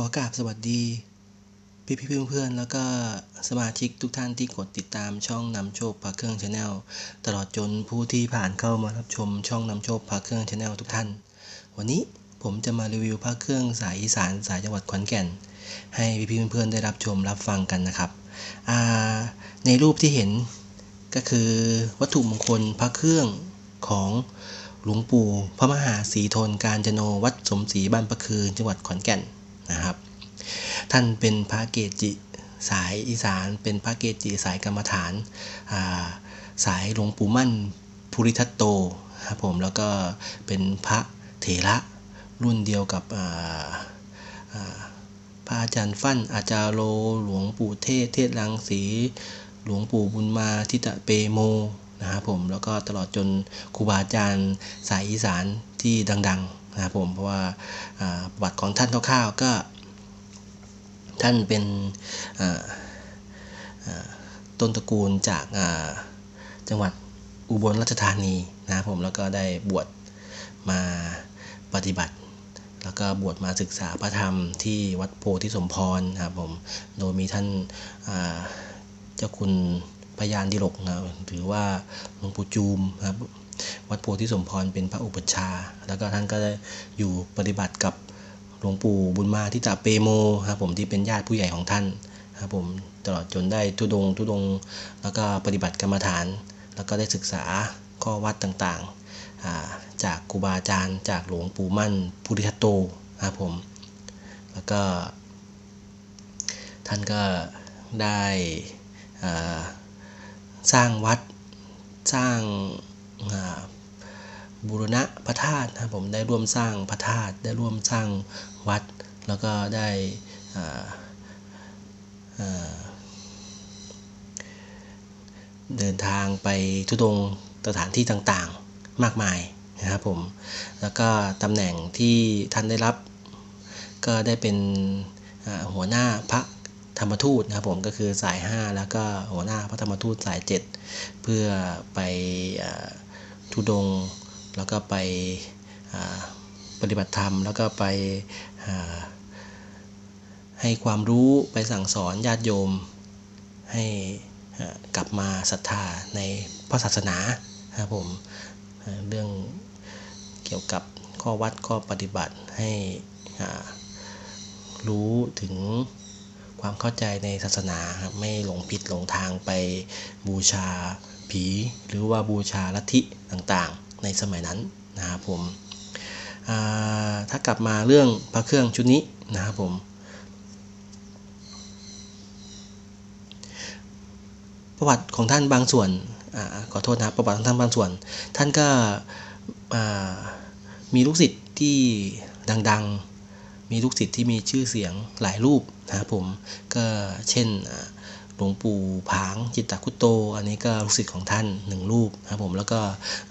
ขอกราบสวัสดี พี่พี่เพื่อนๆแล้วก็สมาชิกทุกท่านที่กดติดตามช่องนำโชคพาเครื่องชาแนลตลอดจนผู้ที่ผ่านเข้ามารับชมช่องนำโชคพาเครื่องชาแนลทุกท่าน วันนี้ผมจะมารีวิวพระเครื่องสายอีสานสายจังหวัดขอนแก่น ให้พี่พี่เพื่อนๆได้รับชมรับฟังกันนะครับในรูปที่เห็นก็คือวัตถุมงคลพระเครื่องของหลวงปู่พระมหาศรีทนการจโนวัดสมศรีบ้านประคือจังหวัดขอนแก่น นะครับ ท่านเป็นพระเกจิสายอีสาน เป็นพระเกจิสายกรรมฐานอาสายหลวงปู่มั่นภูริทัตโตครับผมแล้วก็เป็นพระเถระรุ่นเดียวกับพระอาจารย์ฟั่นอาจารย์โลหลวงปู่เทศเทศรังสีหลวงปู่บุญมาทิตะเปโมนะครับผมแล้วก็ตลอดจนครูบาอาจารย์สายอีสานที่ดัง ๆ นะครับผมเพราะว่าประวัติของท่านคร่าวๆก็ท่านเป็นต้นตระกูลจากจังหวัดอุบลราชธานีนะครับผมแล้วก็ได้บวชมาปฏิบัติ แล้วก็บวชมาศึกษาพระธรรมที่วัดโพธิสมพรนะครับผมโดยมีท่านเจ้าคุณพยานดิลกนะหรือว่าหลวงปู่จูมครับ วัดโพธิสมพรเป็นพระอุปัชฌาย์แล้วก็ท่านก็ได้อยู่ปฏิบัติกับหลวงปู่บุญมาทิตาเปโมครับผมที่เป็นญาติผู้ใหญ่ของท่านครับผมตลอดจนได้ทุดงทุดง แล้วก็ปฏิบัติกรรมฐาน แล้วก็ได้ศึกษาข้อวัดต่างๆาจากครูบาอาจารย์ จากหลวงปู่มั่นพุทธิทัตโตครับผมแล้วก็ ท่านก็ได้สร้างวัดสร้าง บูรณะพระธาตุนะครับผมได้ร่วมสร้างพระธาตุได้ร่วมสร้างวัด แล้วก็ได้เดินทางไปทุดงสถานที่ต่างๆมากมายนะครับผมแล้วก็ตำแหน่งที่ท่านได้รับ ก็ได้เป็นหัวหน้าพระธรรมทูตนะครับผมก็คือสาย 5 แล้วก็หัวหน้าพระธรรมทูตสาย 7 เพื่อไปอทุดง แล้วก็ไปปฏิบัติธรรม แล้วก็ไปให้ความรู้ไปสั่งสอนญาติโยม ให้กลับมาศรัทธาในพระศาสนาครับผมเรื่องเกี่ยวกับข้อวัดข้อปฏิบัติให้รู้ถึงความเข้าใจในศาสนาครับไม่หลงผิดหลงทางไปบูชาผี หรือว่าบูชาลัทธิต่างๆ ในสมัยนั้นนะครับผมถ้ากลับมาเรื่องพระเครื่องชุดนี้นะครับผมประวัติของท่านบางส่วนอขอโทษนะประวัติของท่านบางส่วน ท่านก็มีลูกศิษย์ที่ดังๆ มีลูกศิษย์ที่มีชื่อเสียงหลายรูปนะครับผมก็เช่นอ หลวงปู่ผางจิตตคุตโต อันนี้ก็ลูกศิษย์ของท่านหนึ่งรูปนะครับผมแล้วก็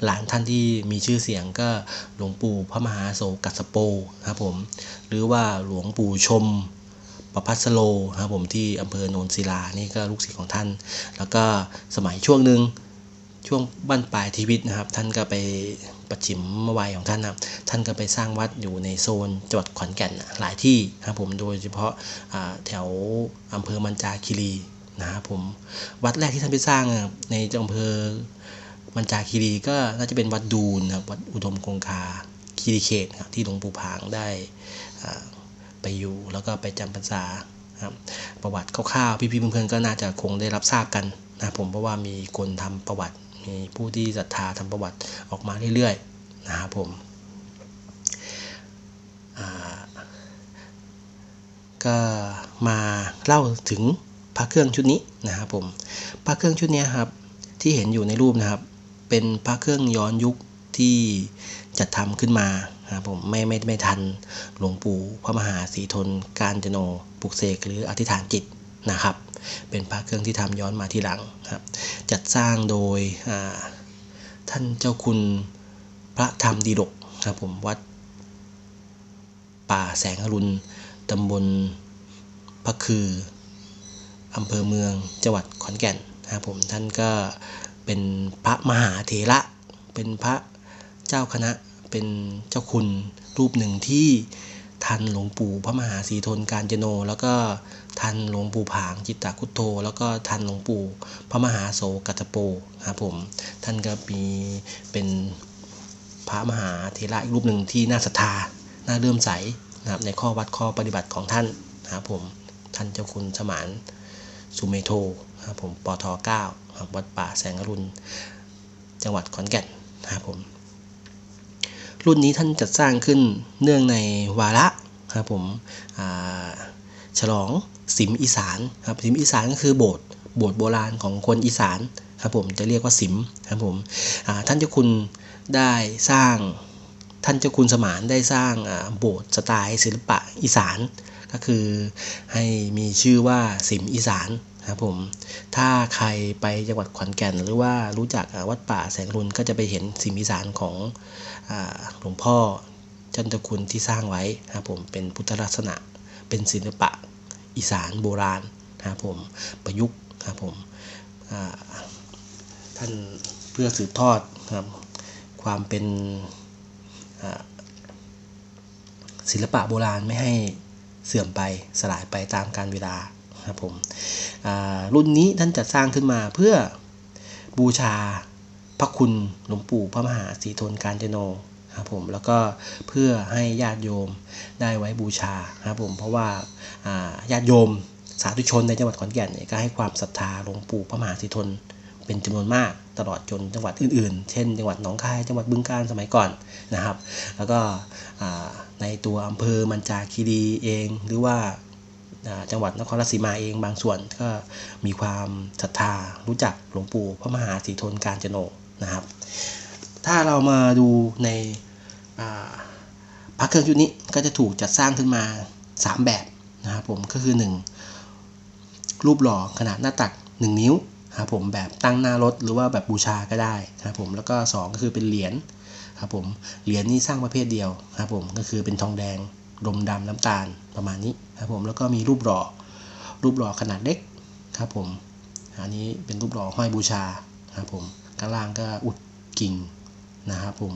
หลานท่านที่มีชื่อเสียงก็หลวงปู่พระมหาโศกัสโปนะครับผมหรือว่าหลวงปู่ชมประพัสโลนะครับผมที่อำเภอโนนศิลานี่ก็ลูกศิษย์ของท่าน แล้วก็สมัยช่วงหนึ่งช่วงบั้นปลายชีวิตนะครับ ท่านก็ไปประชิมวัยของท่านนะครับท่านก็ไปสร้างวัดอยู่ในโซนจังหวัดขอนแก่นหลายที่นะครับผมโดยเฉพาะแถวอำเภอมันจาคีรี นะครับผมวัดแรกที่ท่านไปสร้างอะในอำเภอมันจาคีรีก็น่าจะเป็นวัดดูนนะครับวัดอุดมคงคาคีรีเขตครับที่หลวงปู่ผางได้ไปอยู่แล้วก็ไปจำพรรษาครับประวัติคร่าวๆพี่ๆเพื่อนๆก็น่าจะคงได้รับทราบกันนะผมเพราะว่ามีคนทำประวัติ มีผู้ที่ศรัทธาทำประวัติออกมาเรื่อยๆนะครับผมก็มาเล่าถึง พระเครื่องชุดนี้นะครับผมพระเครื่องชุดนี้ครับที่เห็นอยู่ในรูปนะครับ เป็นพระเครื่องย้อนยุคที่จัดทำขึ้นมาครับผมไม่ไม่ไม่ทันหลวงปู่พระมหาศรีทนการจโนปลุกเสกหรืออธิษฐานจิตนะครับ เป็นพระเครื่องที่ทำย้อนมาทีหลังครับ จัดสร้างโดยท่านเจ้าคุณพระธรรมดีดกครับผมวัดป่าแสงอรุณตำบลพระคือ อำเภอเมืองจังหวัดขอนแก่นนะครับผมท่านก็เป็นพระมหาเถระ เป็นพระเจ้าคณะเป็นเจ้าคุณรูปหนึ่งที่ททันหลวงปู่พระมหาศรีทนการจโน แล้วก็ทันหลวงปู่ผางจิตตคุโธแล้วก็ทันหลวงปู่พระมหาโสกัตโปครับผมท่านก็มีเป็นพระมหาเทระอีกรูปหนึ่งที่น่าศรัทธาน่าเลื่อมใสนะครับในข้อวัดข้อปฏิบัติของท่านนะครับผมท่านเจ้าคุณสมาน สุเมโทครับผมปท9ครับวัดป่าแสงอรุณ จังหวัดขอนแก่นนะครับผม รุ่นนี้ท่านจัดสร้างขึ้นเนื่องในวาระครับผมฉลองสิมอีสานครับสิมอีสานก็คือโบสถ์โบสถ์โบราณของคนอีสานครับผมจะเรียกว่าสิมครับผมท่านเจ้าคุณได้สร้างท่านเจ้าคุณสมานได้สร้างโบสถ์สไตล์ศิลปะอีสาน ก็คือให้มีชื่อว่าสิมอีสานครับผมถ้าใครไปจังหวัดขอนแก่น หรือว่ารู้จักวัดป่าแสงรุนก็จะไปเห็นสิมอีสานของหลวงพ่อจันทคุณที่สร้างไว้ครับผมเป็นพุทธลักษณะเป็นศิลปะอีสานโบราณครับผมประยุกต์ครับผมท่านเพื่อสืบทอดครับความเป็นศิลปะโบราณไม่ให้ เสื่อมไปสลายไปตามกาลเวลาครับผมรุ่นนี้ท่านจัดสร้างขึ้นมาเพื่อบูชาพระคุณหลวงปู่พระมหาสีทนการจโนครับผมแล้วก็เพื่อให้ญาติโยมได้ไว้บูชาครับผมเพราะว่าญาติโยมสาธุชนในจังหวัดขอนแก่นเนี่ยก็ให้ความศรัทธาหลวงปู่พระมหาสีทน เป็นจำนวนมากตลอดจนจังหวัดอื่นๆ เช่น จังหวัดหนองคาย จังหวัดบึงกาฬสมัยก่อนนะครับ แล้วก็ในตัวอำเภอมันจาคีรีเอง หรือว่าจังหวัดนครราชสีมาเองบางส่วนก็มีความศรัทธารู้จักหลวงปู่พระมหาสีทนการจโนนะครับ ถ้าเรามาดูในพระเครื่องชุดนี้ก็จะถูกจัดสร้างขึ้นมา 3 แบบนะครับผมก็คือ 1 รูปหล่อขนาดหน้าตัก 1 นิ้ว ครับผมแบบตั้งหน้ารถหรือว่าแบบบูชาก็ได้ครับผมแล้วก็ 2 ก็คือเป็นเหรียญครับผมเหรียญนี้สร้างประเภทเดียวครับผมก็คือเป็นทองแดงดมดำน้ำตาลประมาณนี้ครับผมแล้วก็มีรูปหล่อรูปหล่อขนาดเล็กครับผมอันนี้เป็นรูปหล่อห้อยบูชาครับผมข้างล่างก็อุดกิ่งนะครับผม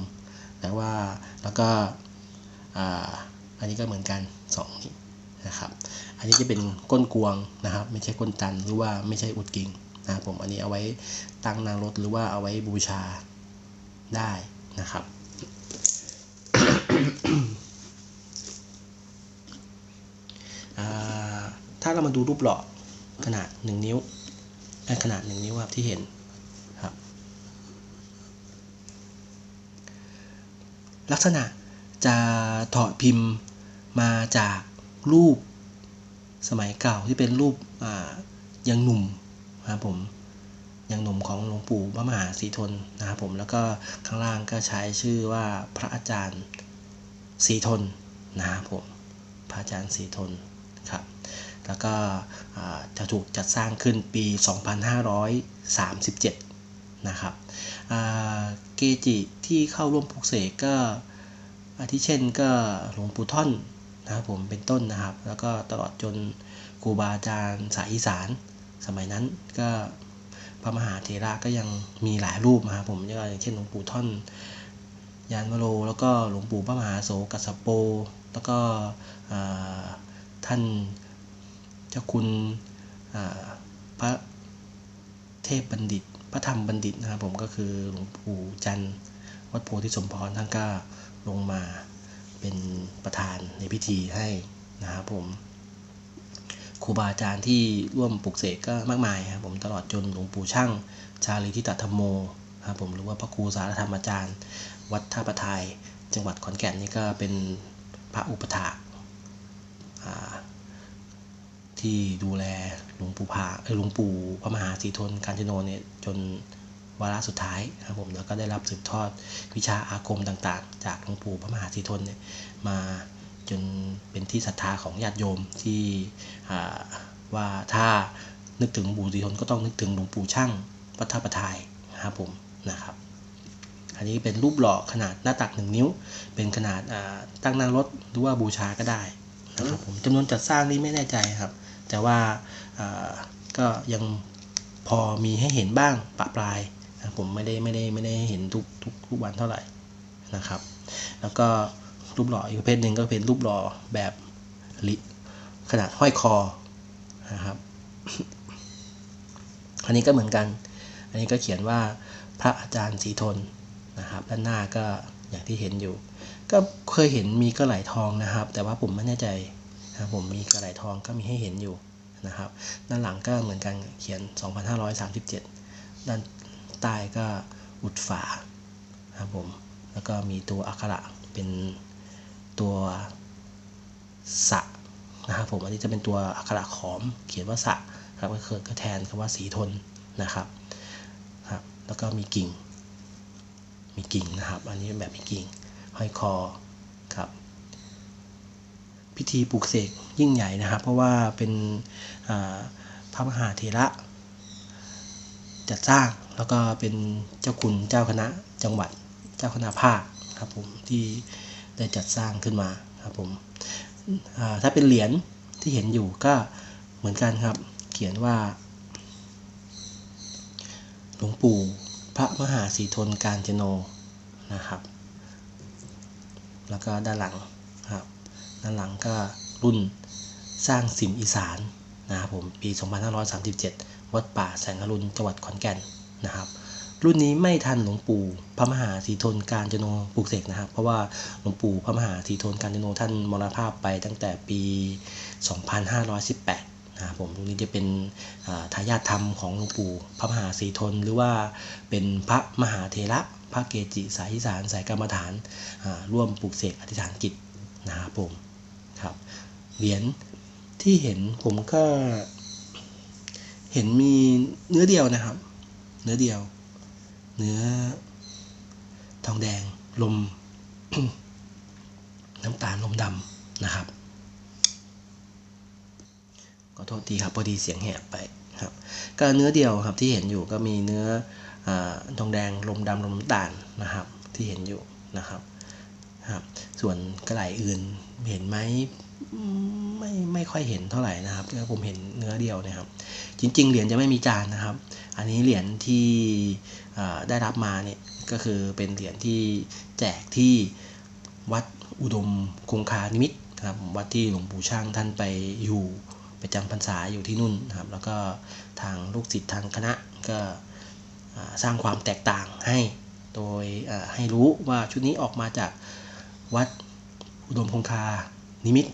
แต่ว่าแล้วก็อันนี้ก็เหมือนกัน2นี้นะครับ อันนี้จะเป็นก้นกวงนะครับ ไม่ใช่ก้นตันหรือว่าไม่ใช่อุดกิ่ง นะครับผมอันนี้เอาไว้ตั้งนางรถหรือว่าเอาไว้บูชาได้นะครับ ถ้าเรามาดูรูปหล่อขนาด 1 นิ้วขนาด 1 นิ้วครับที่เห็นครับ ลักษณะจะถอดพิมพ์มาจากรูปสมัยเก่าที่เป็นรูปยังหนุ่ม นะครับผมยังหนุ่มของหลวงปู่พระมหาสีทนนะครับผมแล้วก็ข้างล่างก็ใช้ชื่อว่าพระอาจารย์สีทนนะครับผมพระอาจารย์สีทนครับแล้วก็จะถูกจัดสร้างขึ้นปี 2537 นะครับเกจิที่เข้าร่วมปลุกเสกก็อาทิเช่นก็หลวงปู่ท่อนนะครับผมเป็นต้นนะครับ แล้วก็ตลอดจนครูบาอาจารย์สายอีสาน สมัยนั้นก็พระมหาเถระก็ยังมีหลายรูปนะครับผมอย่างเช่นหลวงปู่ท่อนยานวโร แล้วก็หลวงปู่พระมหาโสกัสโป แล้วก็ท่านเจ้าคุณพระเทพบัณฑิต พระธรรมบัณฑิตนะครับผมก็คือหลวงปู่จันทร์วัดโพธิสมพรท่านก็ลงมาเป็นประธานในพิธีให้นะครับผม ครูบาอาจารย์ที่ร่วมปลุกเสกก็มากมายครับผมตลอดจนหลวงปู่ช่าง ชาลีทิตธรรมโมครับผมหรือว่าพระครูสารธรรมอาจารย์ วัดท่าประทายจังหวัดขอนแก่นนี่ก็เป็นพระอุปถาที่ดูแลหลวงปู่พาหลวงปู่พระมหาสีทนการจโนเนี่ยจนวาระสุดท้ายครับผมแล้วก็ได้รับสืบทอดวิชาอาคมต่างๆ จากหลวงปู่พระมหาสีทนเนี่ยมา จนเป็นที่ศรัทธาของญาติโยมที่ว่าถ้านึกถึงหลวงปู่สีทนก็ต้องนึกถึงหลวงปู่ช่างวัดท่าประทายนะครับผมนะครับ อันนี้เป็นรูปหล่อขนาดหน้าตักหนึ่งนิ้ว เป็นขนาดตั้งนั่งรถหรือว่าบูชาก็ได้นะครับผมจำนวนจัดสร้างนี่ไม่แน่ใจครับ แต่ว่าก็ยังพอมีให้เห็นบ้างปะปลายผมไม่ได้ไม่ได้ไม่ได้เห็นทุกทุกทุกวันเท่าไหร่นะครับ แล้วก็ รูปหล่ออีกประเภทหนึ่งก็เป็นรูปหล่อแบบลิขนาดห้อยคอนะครับ อันนี้ก็เหมือนกัน อันนี้ก็เขียนว่าพระอาจารย์สีทนนะครับ ด้านหน้าก็อย่างที่เห็นอยู่ ก็เคยเห็นมีกระไหลทองนะครับ แต่ว่าผมไม่แน่ใจนะผมมีกระไหลทองก็มีให้เห็นอยู่นะครับ ด้านหลังก็เหมือนกันเขียน 2537 ด้านใต้ก็อุดฝาครับผม แล้วก็มีตัวอักขระเป็น ตัวสะนะครับผมอันนี้จะเป็นตัวอักขระขอม เขียนว่าสะครับก็คือก็แทนคำว่าสีทนนะครับครับแล้วก็มีกิ่ง มีกิ่งนะครับ อันนี้เป็นแบบมีกิ่งห้อยคอครับ พิธีปลูกเสกยิ่งใหญ่นะครับ เพราะว่าเป็นพระมหาเถระจัดสร้างแล้วก็เป็นเจ้าคุณเจ้าคณะจังหวัดเจ้าคณะภาคครับผมที่ ได้จัดสร้างขึ้นมาครับผมถ้าเป็นเหรียญที่เห็นอยู่ก็เหมือนกันครับ เขียนว่า หลวงปู่พระมหาสีทนการจโนนะครับ แล้วก็ด้านหลังครับ ด้านหลังก็รุ่นสร้างสิมอีสานนะครับผมปี 2537 วัดป่าแสงอรุณจังหวัดขอนแก่นนะครับ รุ่นนี้ไม่ทันหลวงปู่พระมหาสีทนการจโนปลูกเสกนะครับ เพราะว่าหลวงปู่พระมหาสีทนการจโนท่านมรณภาพไปตั้งแต่ปี 2518นะครับผมตรงนี้จะเป็นทายาทธรรมของหลวงปู่พระมหาสีทนหรือว่าเป็นพระมหาเถระพระเกจิสายอีสานสายกรรมฐานร่วมปลูกเสกอธิษฐานจิตนะครับผมครับเหรียญที่เห็นผมก็เห็นมีเนื้อเดียวนะครับ เนื้อเดียว เนื้อ ทองแดงลม น้ำตาลลมดำนะครับขอโทษทีครับพอดีเสียงแหบไปครับก็เนื้อเดียวครับที่เห็นอยู่ก็มีเนื้ออทองแดงลมดำลมน้ำตาลนะครับ ที่เห็นอยู่นะครับครับส่วนกระไหลอื่นเห็นไหมไม่ไม่ค่อยเห็นเท่าไหร่นะครับที่ผมเห็นเนื้อเดียวนะครับ จริง ๆ เหรียญจะไม่มีจานนะครับ อันนี้เหรียญที่ ได้รับมาเนี่ยก็คือเป็นเหรียญที่แจกที่วัดอุดมคงคานิมิตนะครับวัดที่หลวงปู่ช่างท่านไปอยู่ประจำพรรษาอยู่ที่นู่นนะครับ แล้วก็ทางลูกศิษย์ทางคณะก็สร้างความแตกต่างให้โดยให้รู้ว่าชุดนี้ออกมาจากวัดอุดมคงคานิมิต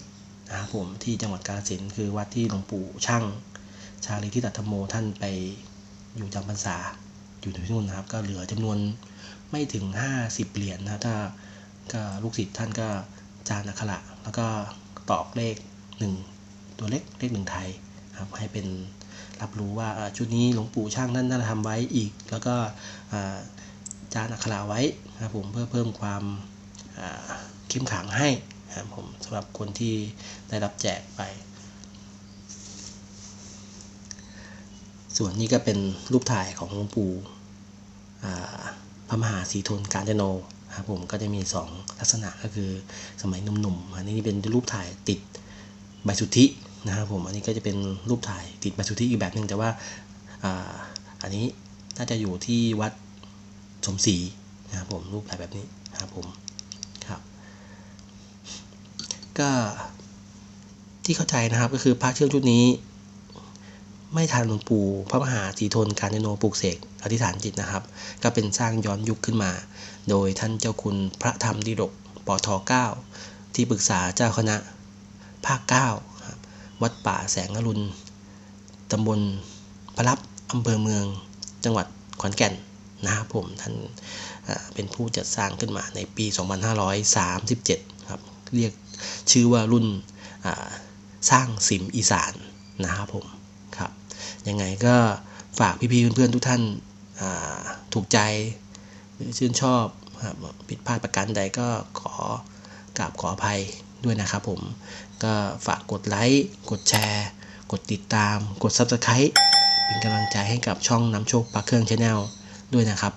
นะครับผมที่จังหวัดกาฬสินธุ์คือวัดที่หลวงปู่ช่าง ชาลีทิตัตโมท่านไปอยู่จำพรรษา อยู่ที่นู่นนะครับ ก็เหลือจำนวนไม่ถึง 50 เหรียญนะถ้าก็ลูกศิษย์ท่านก็จานอักขระแล้วก็ตอกเลข 1 ตัวเล็กเลขหนึ่งไทยครับให้เป็นรับรู้ว่าชุดนี้หลวงปู่ช่างท่านได้ทำไว้อีก แล้วก็จานอักขระไว้ครับผมเพื่อเพิ่มความเข้มขังให้ครับผมสำหรับคนที่ได้รับแจกไป ส่วนนี้ก็เป็นรูปถ่ายของหลวงปู่ พระมหาสีทนการจโนครับผมก็จะมี 2 ลักษณะก็คือสมัยหนุ่มๆอันนี้เป็นรูปถ่ายติดใบสุทธินะครับผมอันนี้ก็จะเป็นรูปถ่ายติดใบสุทธิอีกแบบหนึ่งแต่ว่าอันนี้น่าจะอยู่ที่วัดสมศรีนะครับผมรูปถ่ายแบบนี้ครับผมครับ ก็ที่เข้าใจนะครับก็คือพระเครื่องชุดนี้ ไม่ทันหลวงปู่พระมหาสีทนการจโนปลูกเสกอธิษฐานจิตนะครับ ก็เป็นสร้างย้อนยุคขึ้นมา โดยท่านเจ้าคุณพระธรรมดิรกปท9ที่ปรึกษาเจ้าคณะภาค9ครับวัดป่าแสงอรุณตำบลพระลับอำเภอเมือง จังหวัดขอนแก่นนะครับผมท่านเป็นผู้จัดสร้างขึ้นมาในปี 2537 ครับ เรียกชื่อว่ารุ่นสร้างสิมอีสานนะครับผม ยังไงก็ฝากพี่ๆเพื่อนๆทุกท่านาถูกใจหรือชื่นชอบผิดพลาดประการใดก็ขอกราบขออภัยด้วยนะครับผม ก็ฝากกดไลค์กดแชร์ กดติดตาม กด Subscribe เป็นกำลังใจให้กับช่องน้ำโชคปากเครื่องชาแนลด้วยนะครับ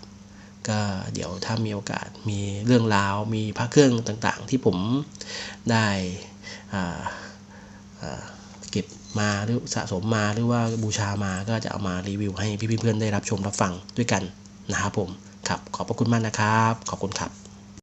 ก็เดี๋ยวถ้ามีโอกาสมีเรื่องราว มีพระเครื่องต่างๆ ที่ผมได้อ่าอ่า มาหรือสะสมมาหรือว่าบูชามาก็จะเอามารีวิวให้พี่ๆเพื่อนได้รับชมรับฟังด้วยกันนะครับผมครับขอบพระคุณมากนะครับ ขอบคุณครับ